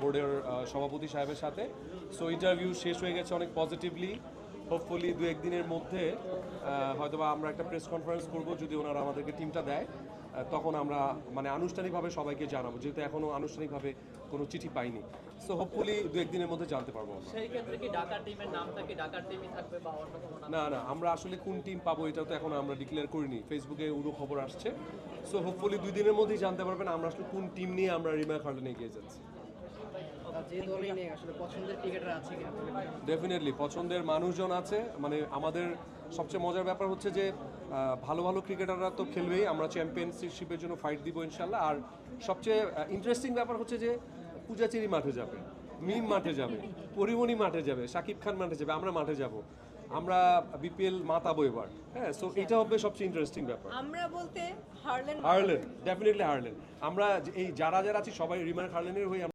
বোর্ডের সভাপতি সাহেবের সাথে। সো ইন্টারভিউ শেষ হয়ে গেছে অনেক পজিটিভলি হোপফুলি দু একদিনের মধ্যে হয়তোবা আমরা একটা প্রেস কনফারেন্স করব যদি ওনারা আমাদেরকে টিমটা দেয়। তখন আমরা মানে আনুষ্ঠানিকভাবে সবাইকে জানাব। যেহেতু এখনও আনুষ্ঠানিকভাবে কোনো চিঠি পাইনি। সো হোপফুলি দু একদিনের মধ্যে জানতে পারব সেই ক্ষেত্রে কি ঢাকার টিমের নামটা কি ঢাকার টিমই থাকবে বা অন্য কোনো না না আমরা আসলে কোন টিম পাবো এটা তো এখন আমরা ডিক্লেয়ার করিনি। ফেসবুকে উড়ো খবর আসছে। সো হোপফুলি দুই দিনের মধ্যেই জানতে পারবেন আমরা আসলে কোন টিম নিয়ে আমরা রিমা খার্ডেনে এগিয়ে যাচ্ছি। যে দলই নেই আসলে পছন্দের ক্রিকেটার আছে কিনা ডেফিনেটলি পছন্দের মানুষজন আছে। মানে আমাদের সবচেয়ে মজার ব্যাপার হচ্ছে যে ভালো ভালো ক্রিকেটাররা তো খেলবেই। আমরা চ্যাম্পিয়নশিপের জন্য ফাইট দিব ইনশাল্লাহ আর সবচেয়ে ইন্টারেস্টিং ব্যাপার হচ্ছে যে পূজাচেরি মাঠে যাবে মিম মাঠে যাবে পরিমণি মাঠে যাবে শাকিব খান মাঠে যাবে আমরা মাঠে যাব। আমরা বিপিএল মাতাবো এবার হ্যাঁ? সো এটা হবে সবচেয়ে ইন্টারেস্টিং ব্যাপার। আমরা বলতে হারলেন হারলেন ডেফিনেটলি হারলেন। আমরা যে- এই যারা যারা আছি সবাই রিমার হারলেনের হয়ে